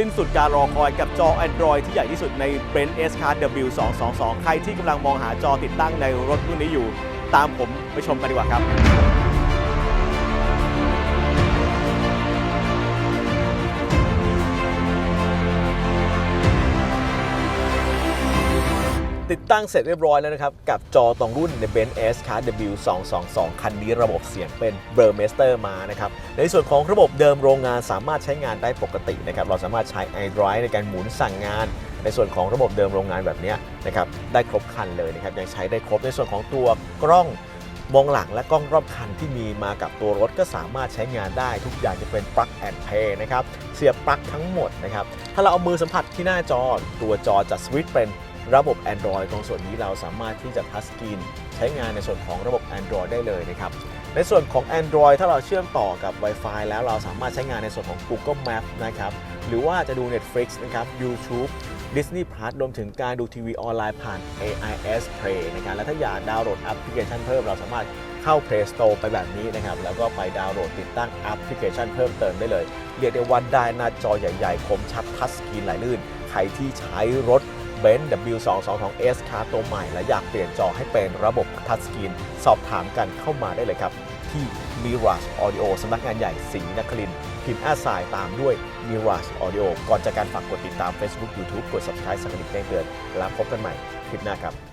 สิ้นสุดการรอคอยกับจอ Android ที่ใหญ่ที่สุดใน b r e n t S Card W222 ใครที่กำลังมองหาจอติดตั้งในรถรุ่นนี้อยู่ ตามผมไปชมกันดีกว่าครับ ติดตั้งเสร็จเรียบร้อยแล้วนะครับ กับจอตรงรุ่นใน Benz S Card W222 คันนี้ระบบเสียงเป็น b u r m e s t e r มานะครับ ในส่วนของระบบเดิมโรงงานสามารถใช้งานได้ปกตินะครับ เราสามารถใช้ iDrive ในการหมุนสั่งงาน ในส่วนของระบบเดิมโรงงานแบบนี้นะครับได้ครบคันเลยนะครับยังใช้ได้ครบในส่วนของตัวกล้องมองหลังและกล้องรอบคันที่มีมากับตัวรถก็สามารถใช้งานได้ทุกอย่างจะเป็น plug and play นะครับเสียบปลั๊กทั้งหมดนะครับถ้าเราเอามือสัมผัสที่หน้าจอตัวจอจะสวิตช์เป็น ระบบ Android ตรงส่วนนี้เราสามารถที่จะทัชสกรีนใช้งานในส่วนของระบบ Android ได้เลยนะครับ ในส่วนของ Android ถ้าเราเชื่อมต่อกับ Wi-Fi แล้วเราสามารถใช้งานในส่วนของ Google Map นะครับ หรือว่าจะดู Netflix นะครับ YouTube Disney Plus รวมถึงการดูทีวีออนไลน์ผ่าน AIS Play นะครับ และถ้าอยากดาวน์โหลดแอปพลิเคชันเพิ่มเราสามารถเข้า Play Store ไปแบบนี้นะครับ แล้วก็ไปดาวน์โหลดติดตั้งแอปพลิเคชันเพิ่มเติมได้เลย เรียกได้ว่าได้หน้าจอใหญ่ๆ คมชัดทัชสกรีนไหลลื่น ใครที่ใช้รถ เบนซ์ W222S ครับตัวใหม่ และอยากเปลี่ยนจอให้เป็นระบบทัชสกรีน สอบถามกันเข้ามาได้เลยครับ ที่ Mirage Audio สำนักงานใหญ่ศรีนครินทร์พิมพ์อาสายตามด้วย Mirage Audio ก่อนจากการฝากกดติดตาม Facebook YouTube กด Subscribe สักนิดแจ้งเตือน แล้วพบกันใหม่คลิปหน้าครับ